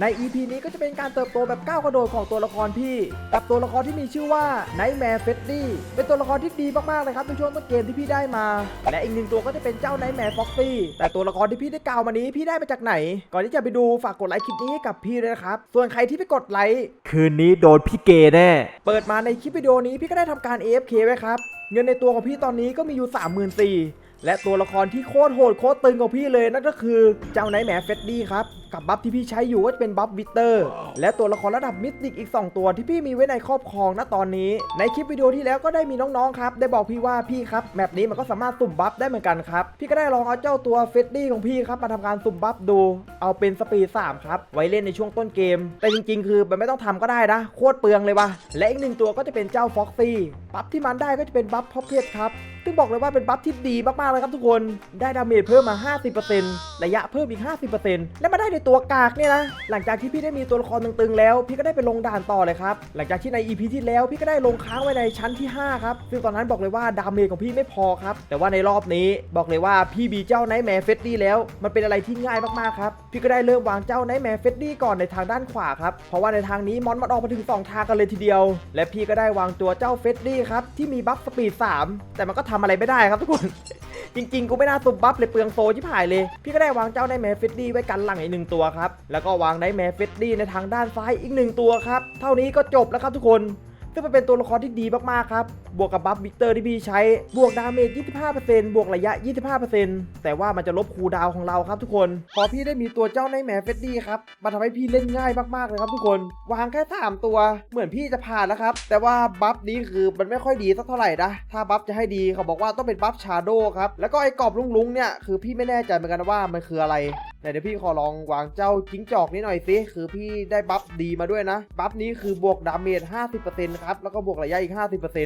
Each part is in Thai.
ใน EP นี้ก็จะเป็นการเติบโตแบบก้าวกระโดดของตัวละครพี่ กับตัวละครที่มีชื่อว่า Nightmare Freddy เป็นตัวละครที่ดีมากๆเลยครับในช่วงต้นเกมที่พี่ได้มา และอีกหนึ่งตัวก็จะเป็นเจ้า Nightmare Foxy แต่ตัวละครที่พี่ได้กล่าวมานี้พี่ได้มาจากไหน ก่อนที่จะไปดูฝากกดไลค์คลิปนี้ให้กับพี่ด้วยนะครับ ส่วนใครที่ไปกดไลค์คืนนี้โดนพี่เกแน่ เปิดมาในคลิปวิดีโอนี้พี่ก็ได้ทำการ AFK ไว้ครับ เงินในตัวของพี่ตอนนี้ก็มีอยู่ 34,000 และตัวละครที่โคตรโหดโคตรตึงของพี่เลยนั่นก็คือเจ้าไนท์แหมเฟดดี้ครับกับบัฟที่พี่ใช้อยู่ก็จะเป็นบัฟวิเตอร์และตัวละครระดับมิสติกอีก 2 ตัวที่พี่มีไว้ในครอบครองณตอนนี้ ในคลิปวิดีโอที่แล้วก็ได้มีน้องๆครับได้บอกพี่ว่าพี่ครับแมปนี้มันก็สามารถสุ่มบัฟได้เหมือนกันครับพี่ก็ได้ลองเอาเจ้าตัวเฟดดี้ของพี่ครับมาทำการสุ่มบัฟดู เอาเป็นสปีด3ครับไว้เล่นในช่วงต้นเกม แต่จริง ๆ คือมันไม่ต้องทำก็ได้นะโคตรเปลืองเลยว่ะและอีกหนึ่งตัวก็จะเป็นเจ้าฟ็อกซี่บัฟที่มันได้ก็จะเป็นบัฟพ็อกเก็ตครับ ซึ่งบอกเลยว่าเป็นบัฟที่ดีมากๆเลยครับทุกคน ได้ดาเมจเพิ่มมา 50% ระยะเพิ่มอีก 50%และมาได้ในตัวกากเนี่ยนะหลังจากที่พี่ได้มีตัวละครตึงๆแล้ว พี่ก็ได้ไปลงด่านต่อเลยครับหลังจากที่ใน EP ที่แล้วพี่ก็ได้ลงค้างไว้ในชั้นที่5ครับซึ่งตอนนั้นบอกเลยว่าดาเมจของพี่ไม่พอครับแต่ว่าในรอบนี้บอกเลยว่าพี่บีเจ้าไนท์แมร์เฟดดี้แล้ว มันเป็นอะไรที่ง่ายมากๆครับพี่ก็ได้เริ่มวางเจ้าไนท์แมร์เฟดดี้ก่อนในทางด้านขวาครับเพราะว่าในทางนี้มอนมันออกมาถึงสองทางกันเลยทีเดียว และพี่ก็ได้วางตัวเจ้าเฟดดี้ครับที่มีบัฟสปีด3แต่มันก็ทำอะไรไม่ได้ครับทุกคน จริง ๆ กูไม่น่าตุบบัฟเลยเปลืองโซชิบหายเลย พี่ก็ได้วางเจ้าไนแมร์เฟดดี้ไว้กันหลังอีกหนึ่งตัวครับ แล้วก็วางไนแมร์เฟดดี้ในทางด้านซ้ายอีกหนึ่งตัวครับ เท่านี้ก็จบแล้วครับทุกคน ซึ่งมันเป็นตัวละครที่ดีมากๆครับ บวกกับบัฟวิกเตอร์ที่พี่ใช้ บวกดาเมจ 25%บวกระยะ 25%แต่ว่ามันจะลบคูดาวของเราครับทุกคน พอพี่ได้มีตัวเจ้าไนท์แมร์เฟดดี้ครับ มันทำให้พี่เล่นง่ายมากๆเลยครับทุกคน วางแค่ 3 ตัว เหมือนพี่จะผ่านแล้วครับ แต่ว่าบัฟนี้คือมันไม่ค่อยดีสักเท่าไหร่นะ ถ้าบัฟจะให้ดีเขาบอกว่าต้องเป็นบัฟชาโดครับ แล้วก็ไอ้กรอบลุงๆเนี่ยคือพี่ไม่แน่ใจเหมือนกันว่ามันคืออะไรไหนเดี๋ยวพี่ขอลองวางเจ้าจิ้งจอกนี้หน่อยสิ คือพี่ได้บัฟดีมาด้วยนะ บัฟนี้คือบวกดาเมจ 50%ครับแล้วก็บวกระยะอีก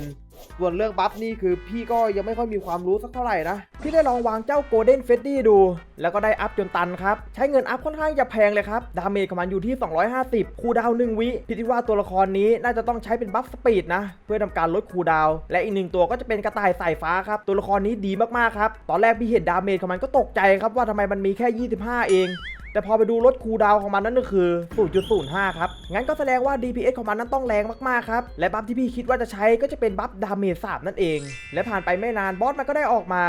50%ส่วนเรื่องบัฟนี่คือพี่ก็ยังไม่ค่อยมีความรู้สักเท่าไหร่นะ พี่ได้ลองวางเจ้าโกลเด้นเฟดดี้ดู แล้วก็ได้อัพจนตันครับ ใช้เงินอัพค่อนข้างจะแพงเลยครับ ดาเมจของมันอยู่ที่ 250 คูดาวน์1วิพี่คิดว่าตัวละครนี้น่าจะต้องใช้เป็นบัฟสปีดนะ เพื่อทำการลดคูดาว และอีกหนึ่งตัวก็จะเป็นกระต่ายสายฟ้าครับ ตัวละครนี้ดีมากๆครับ ตอนแรกพี่เห็นดาเมจของมันก็ตกใจครับว่าทำไมมันมีแค่ 25 เอง แต่พอไปดูลดคูลดาวของมันนั่นก็คือ 0.05 ครับ งั้นก็แสดงว่า DPS ของมันนั้นต้องแรงมากๆครับ และบัฟที่พี่คิดว่าจะใช้ก็จะเป็นบัฟดาเมจ3นั่นเอง และผ่านไปไม่นานบอสมันก็ได้ออกมา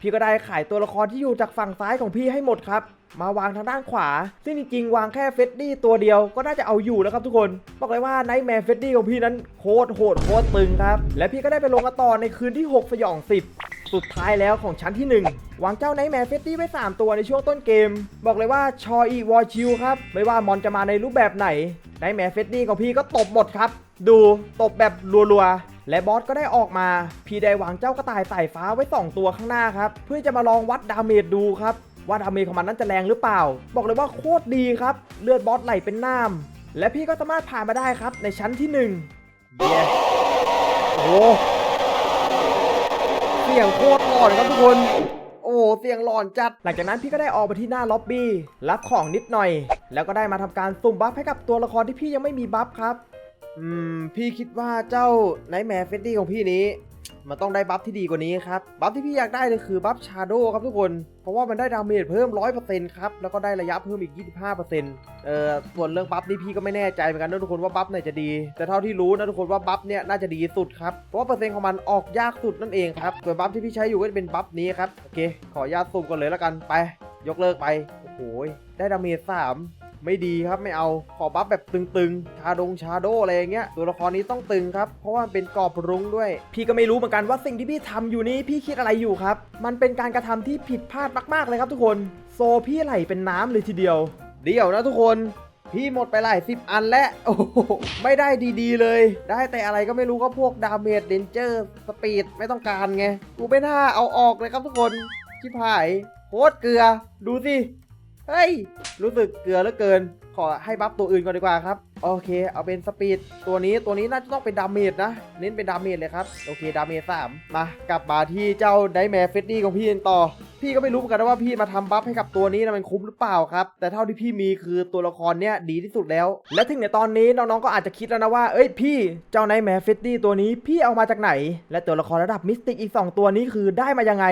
พี่ก็ได้ขายตัวละครที่อยู่จากฝั่งซ้ายของพี่ให้หมดครับมาวางทางด้านขวา ซึ่งจริงๆ วางแค่เฟดดี้ตัวเดียวก็น่าจะเอาอยู่แล้วครับทุกคน บอกเลยว่าไนท์แมร์เฟดดี้ของพี่นั้นโคตรโหดโคตรตึงครับ และพี่ก็ได้ไปลงกันต่อในคืนที่ 6 สยอง 10 สุดท้ายแล้วของชั้นที่ 1 วางเจ้าไนท์แมร์เฟดดี้ไว้ 3 ตัวในช่วงต้นเกม บอกเลยว่าชออีวอชิลครับ ไม่ว่ามอนจะมาในรูปแบบไหนไนท์แมร์เฟดดี้ของพี่ก็ตบหมดครับ ดูตบแบบรัวๆ และบอสก็ได้ออกมา พี่ได้วางเจ้ากระต่ายสายฟ้าไว้ 2 ตัวข้างหน้าครับ เพื่อจะมาลองวัดดาเมจดูครับ ว่าดาเมจของมันนั้นจะแรงหรือเปล่า บอกเลยว่าโคตรดีครับเลือดบอสไหลเป็นน้ำและพี่ก็สามารถผ่านมาได้ครับในชั้นที่1เย้โอ้ สียงโคตรหลอนครับทุกคน โอ้เสียงหลอนจัด หลังจากนั้นพี่ก็ได้ออกมาที่หน้าล็อบบี้รับของนิดหน่อย แล้วก็ได้มาทำการสุ่มบัฟให้กับตัวละครที่พี่ยังไม่มีบัฟครับ อืมพี่คิดว่าเจ้าไนท์แมร์เฟดดี้ของพี่นี้ มันต้องได้บัฟที่ดีกว่านี้ครับ บัฟที่พี่อยากได้เลยคือบัฟชาโดครับทุกคน เพราะว่ามันได้ดาเมจเพิ่ม 100%ครับ แล้วก็ได้ระยะเพิ่มอีก 25%เอ่อ ส่วนเรื่องบัฟนี่พี่ก็ไม่แน่ใจเหมือนกันนะทุกคนว่าบัฟไหนจะดี แต่เท่าที่รู้นะทุกคนว่าบัฟเนี่ยน่าจะดีสุดครับ เพราะว่าเปอร์เซ็นต์ของมันออกยากสุดนั่นเองครับ ส่วนบัฟที่พี่ใช้อยู่ก็จะเป็นบัฟนี้ครับ โอเค ขอญาตสุ่มก่อนเลยแล้วกัน ไป ยกเลิกไป โอ้โห ได้ดาเมจ3 ไม่ดีครับไม่เอาขอบัฟแบบตึงๆชาดงชาโดอะไรอย่างเงี้ยตัวละครนี้ต้องตึงครับ เพราะว่ามันเป็นกรอบรุ้งด้วย พี่ก็ไม่รู้เหมือนกันว่าสิ่งที่พี่ทำอยู่นี้พี่คิดอะไรอยู่ครับ มันเป็นการกระทำที่ผิดพลาดมากๆเลยครับทุกคนโซพี่ไหลเป็นน้ำเลยทีเดียว เดี๋ยวนะทุกคนพี่หมดไปหลายสิบอันแล้วโอ้โหไม่ได้ดีๆเลย ได้แต่อะไรก็ไม่รู้ก็พวกดาเมจเดนเจอร์สปีดไม่ต้องการไง กูไม่น่าเอาออกเลยครับทุกคนชิบหายโคตรเกลือ ดูสิ เฮ้ย รู้สึกเกลือเหลือเกิน ขอให้บัฟตัวอื่นก่อนดีกว่าครับ โอเค เอาเป็นสปีด ตัวนี้ตัวนี้น่าจะต้องเป็นดาเมจนะ เน้นเป็นดาเมจเลยครับ โอเค ดาเมจสามมา กลับมาที่เจ้าไดแมร์เฟดดี้ของพี่กันต่อ พี่ก็ไม่รู้เหมือนกันนะว่าพี่มาทำบัฟให้กับตัวนี้นะมันคุ้มหรือเปล่าครับ แต่เท่าที่พี่มีคือตัวละครเนี้ยดีที่สุดแล้ว และถึงในตอนนี้น้องๆก็อาจจะคิดแล้วนะว่า เอ้ยพี่ เจ้าไนแมร์เฟดดี้ตัวนี้พี่เอามาจากไหน และตัวละครระดับมิสติกอีก 2 ตัวนี้คือได้มายังไง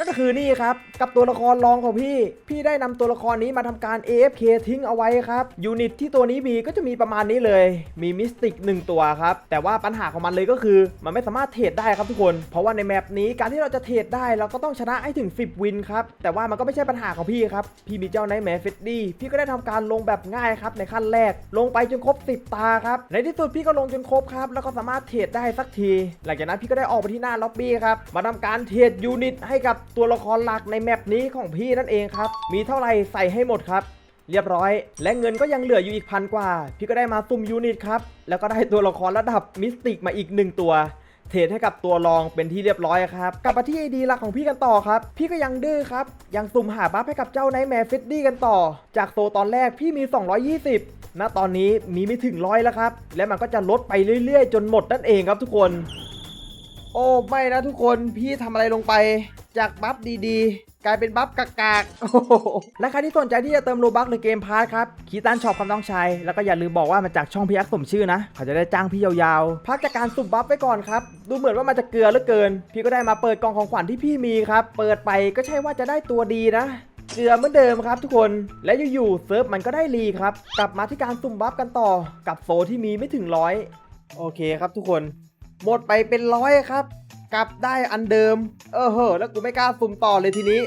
นั่นก็คือนี่ครับ กับตัวละครรองของพี่ พี่ได้นำตัวละครนี้มาทำการ AFK ทิ้งเอาไว้ครับ ยูนิตที่ตัวนี้มีก็จะมีประมาณนี้เลย มีมิสติก1ตัวครับ แต่ว่าปัญหาของมันเลยก็คือ มันไม่สามารถเทรดได้ครับทุกคน เพราะว่าในแมปนี้การที่เราจะเทรดได้เราก็ต้องชนะให้ถึง 10 วินครับ แต่ว่ามันก็ไม่ใช่ปัญหาของพี่ครับ พี่มีเจ้าไนแมร์เฟดดี้พี่ก็ได้ทำการลงแบบง่ายครับในขั้นแรก ลงไปจนครบ 10 ตาครับ ในที่สุดพี่ก็ลงจนครบครับ แล้วก็สามารถเทรดได้สักที หลังจากนั้นพี่ก็ได้ออกไปที่หน้าล็อบบี้ครับ มาทำการเทรดยูนิตให้กับตัวละครหลักในแมปนี้ของพี่นั่นเองครับ มีเท่าไหร่ใส่ให้หมดครับ เรียบร้อย และเงินก็ยังเหลืออยู่อีกพันกว่า พี่ก็ได้มาซุ่มยูนิตครับ แล้วก็ได้ตัวละครระดับมิสติกมาอีกหนึ่งตัวเทรดให้กับตัวรองเป็นที่เรียบร้อยครับ กลับมาที่ไอดีหลักของพี่กันต่อครับ พี่ก็ยังดื้อครับ ยังสุ่มหาบัฟให้กับเจ้าไนแมร์ฟิตดี้กันต่อ จากโซตอนแรกพี่มี 220ณตอนนี้มีไม่ถึงร้อยแล้วครับ และมันก็จะลดไปเรื่อยๆ จนหมดนั่นเองครับทุกคน โอ้ไม่นะทุกคนพี่ทำอะไรลงไป จากบัฟดีๆ กลายเป็นบัฟกากๆและใครที่สนใจที่จะเติมโลบัคหรือเกมพาร์ทครับคีตันช็อปคำต้องใช้ แล้วก็อย่าลืมบอกว่ามาจากช่องพี่ยักษ์สมชื่อนะ เขาจะได้จ้างพี่ยาวๆ พักจากการสุ่มบัฟไว้ก่อนครับ ดูเหมือนว่ามันจะเกลือเหลือเกิน พี่ก็ได้มาเปิดกล่องของขวัญที่พี่มีครับ เปิดไปก็ใช่ว่าจะได้ตัวดีนะเกลือเหมือนเดิมครับทุกคนและอยู่ๆเซิร์ฟมันก็ได้รีครับ กลับมาที่การสุ่มบัฟกันต่อกับโซที่มีไม่ถึงร้อยโอเคครับทุกคน หมดไปเป็นร้อยครับ กลับได้อันเดิม เออเหอะแล้วกูไม่กล้าสุ่มต่อเลยทีนี้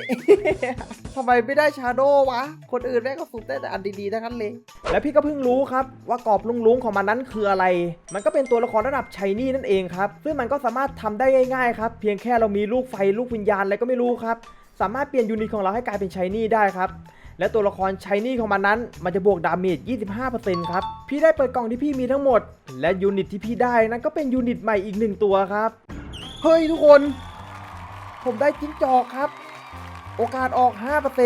ทำไมไม่ได้ชาโดวะ คนอื่นแม่งก็สุ่มได้แต่อันดีๆทั้งนั้นเลย แล้วพี่ก็เพิ่งรู้ครับว่ากรอบลุงๆของมันนั้นคืออะไร มันก็เป็นตัวละครระดับชัยนี่นั่นเองครับ ซึ่งมันก็สามารถทำได้ง่ายๆครับ เพียงแค่เรามีลูกไฟลูกวิญญาณอะไรก็ไม่รู้ครับ สามารถเปลี่ยนยูนิตของเราให้กลายเป็นชัยนี่ได้ครับและตัวละครชายนี่ของมันนั้น มันจะบวกดาเมจ 25%ครับ พี่ได้เปิดกล่องที่พี่มีทั้งหมด และยูนิตที่พี่ได้นั้นก็เป็นยูนิตใหม่อีกหนึ่งตัวครับ เฮ้ยทุกคน ผมได้จิ้งจอกครับ โอกาสออก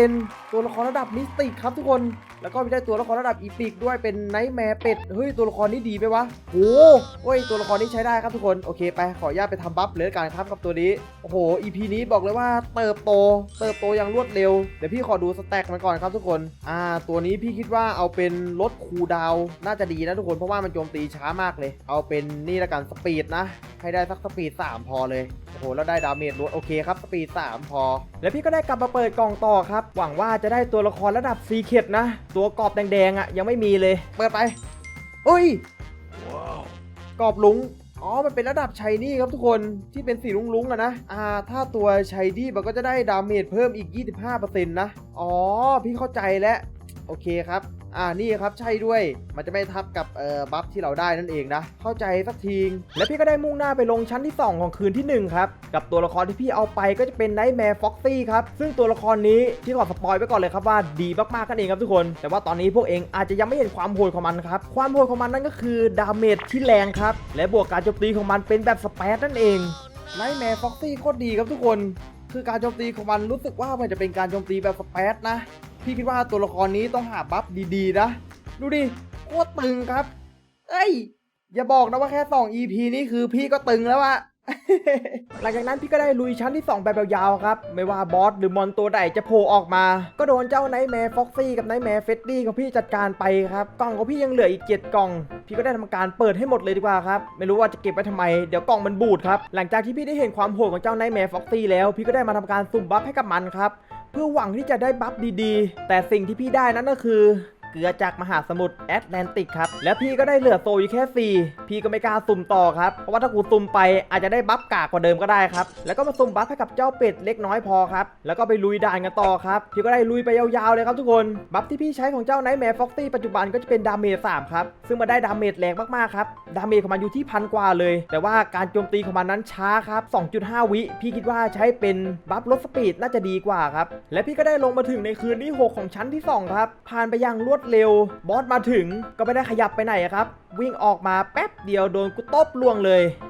5%ตัวละครระดับมิสติกครับทุกคน แล้วก็มีได้ตัวละครระดับอีพิกด้วยเป็นไนท์แมร์เป็ด เฮ้ยตัวละครนี้ดีไหมวะโอ้โอ้ยตัวละครนี้ใช้ได้ครับทุกคน โอเคไปขออนุญาตไปทำบัฟเลยกันครับกับตัวนี้ โอ้โห EP นี้บอกเลยว่าเติบโต เติบโตอย่างรวดเร็ว เดี๋ยวพี่ขอดูสแต็กมันก่อนครับทุกคน อ่า ตัวนี้พี่คิดว่าเอาเป็นลดคูดาวน่าจะดีนะทุกคน เพราะว่ามันโจมตีช้ามากเลย เอาเป็นนี่ละกันสปีดนะ ให้ได้สักสปีด3พอเลย โอ้โห แล้วได้ดาเมจลดโอเคครับ สปีด3พอ แล้วพี่ก็ได้กลับมาเปิดกล่องต่อครับ หวังว่าจะได้ตัวละครระดับซีเคดนะ ตัวกรอบแดงๆอะ่ะยังไม่มีเลย เปิดไปเอ้ยกรอบลุงอ๋อ มันเป็นระดับชัยนี่ครับทุกคนที่เป็นสีลุ้งๆอะนะ อ่า ถ้าตัวชัยนี่มันก็จะได้ดาเมจเพิ่มอีก 25%นะ อ๋อ พี่เข้าใจแล้ว โอเคครับ อ่านี่ครับใช่ด้วย มันจะไม่ทับกับเอ่อบัฟที่เราได้นั่นเองนะ เข้าใจสักทีและพี่ก็ได้มุ่งหน้าไปลงชั้นที่ 2 ของคืนที่ 1 ครับ กับตัวละครที่พี่เอาไปก็จะเป็นไนท์แมร์ฟ็อกซี่ครับ ซึ่งตัวละครนี้ที่ขอสปอยไว้ก่อนเลยครับว่าดีมากๆกันเองครับทุกคน แต่ว่าตอนนี้พวกเองอาจจะยังไม่เห็นความโหดของมันครับ ความโหดของมันนั่นก็คือดาเมจที่แรงครับ และบวกการโจมตีของมันเป็นแบบสเปซนั่นเองไนท์แมร์ฟ็อกซี่โคตรดีครับทุกคน คือการโจมตีของมันรู้สึกว่ามันจะเป็นการโจมตีแบบสเปซนะ พี่คิดว่าตัวละครนี้ต้องหาบัฟดีๆ นะ ดูดิโคตรตึงครับ เอ้ย อย่าบอกนะว่าแค่ 2 EP นี้คือพี่ก็ตึงแล้วอะหลังจากนั้นพี่ก็ได้ลุยชั้นที่ 2 แบบยาวๆครับ ไม่ว่าบอสหรือมอนตัวใดจะโผล่ออกมา ก็โดนเจ้าไนท์แมร์ฟ็อกซี่กับไนท์แมร์เฟดดี้ของพี่จัดการไปครับ กล่องของพี่ยังเหลืออีก7กล่อง พี่ก็ได้ทำการเปิดให้หมดเลยดีกว่าครับ ไม่รู้ว่าจะเก็บไว้ทำไม เดี๋ยวกล่องมันบูดครับ หลังจากที่พี่ได้เห็นความโหดของเจ้าไนท์แมร์ฟ็อกซี่แล้ว พี่ก็ได้มาทำการสุ่มบัฟให้กับมันครับ เพื่อหวังที่จะได้บัฟดีๆ แต่สิ่งที่พี่ได้นั้นก็คือ เกลือจากมหาสมุทรแอตแลนติกครับ และพี่ก็ได้เหลือโซอยู่แค่4พี่ก็ไม่กล้าสุ่มต่อครับ เพราะว่าถ้ากูสุ่มไปอาจจะได้บัฟกากกว่าเดิมก็ได้ครับ แล้วก็มาสุ่มบัฟให้กับเจ้าเป็ดเล็กน้อยพอครับ แล้วก็ไปลุยด่านกันต่อครับ พี่ก็ได้ลุยไปยาวๆเลยครับทุกคน บัฟที่พี่ใช้ของเจ้าไนท์แมร์ฟ็อกซี่ปัจจุบันก็จะเป็นดาเมจ3ครับ ซึ่งมาได้ดาเมจแรงมากๆครับ ดาเมจของมันอยู่ที่พันกว่าเลย แต่ว่าการโจมตีของมันนั้นช้าครับ 2.5 วิ พี่คิดว่าใช้เป็นบัฟลดสปีดน่าจะดีกว่าครับ และพี่ก็ได้ลงมาถึงในคืนที่ 6 ของชั้นที่ 2 ครับ ผ่านไปอย่างรวดเร็ว บอสมาถึงก็ไม่ได้ขยับไปไหนครับ วิ่งออกมาแป๊บเดียวโดนกูตบล่วงเลย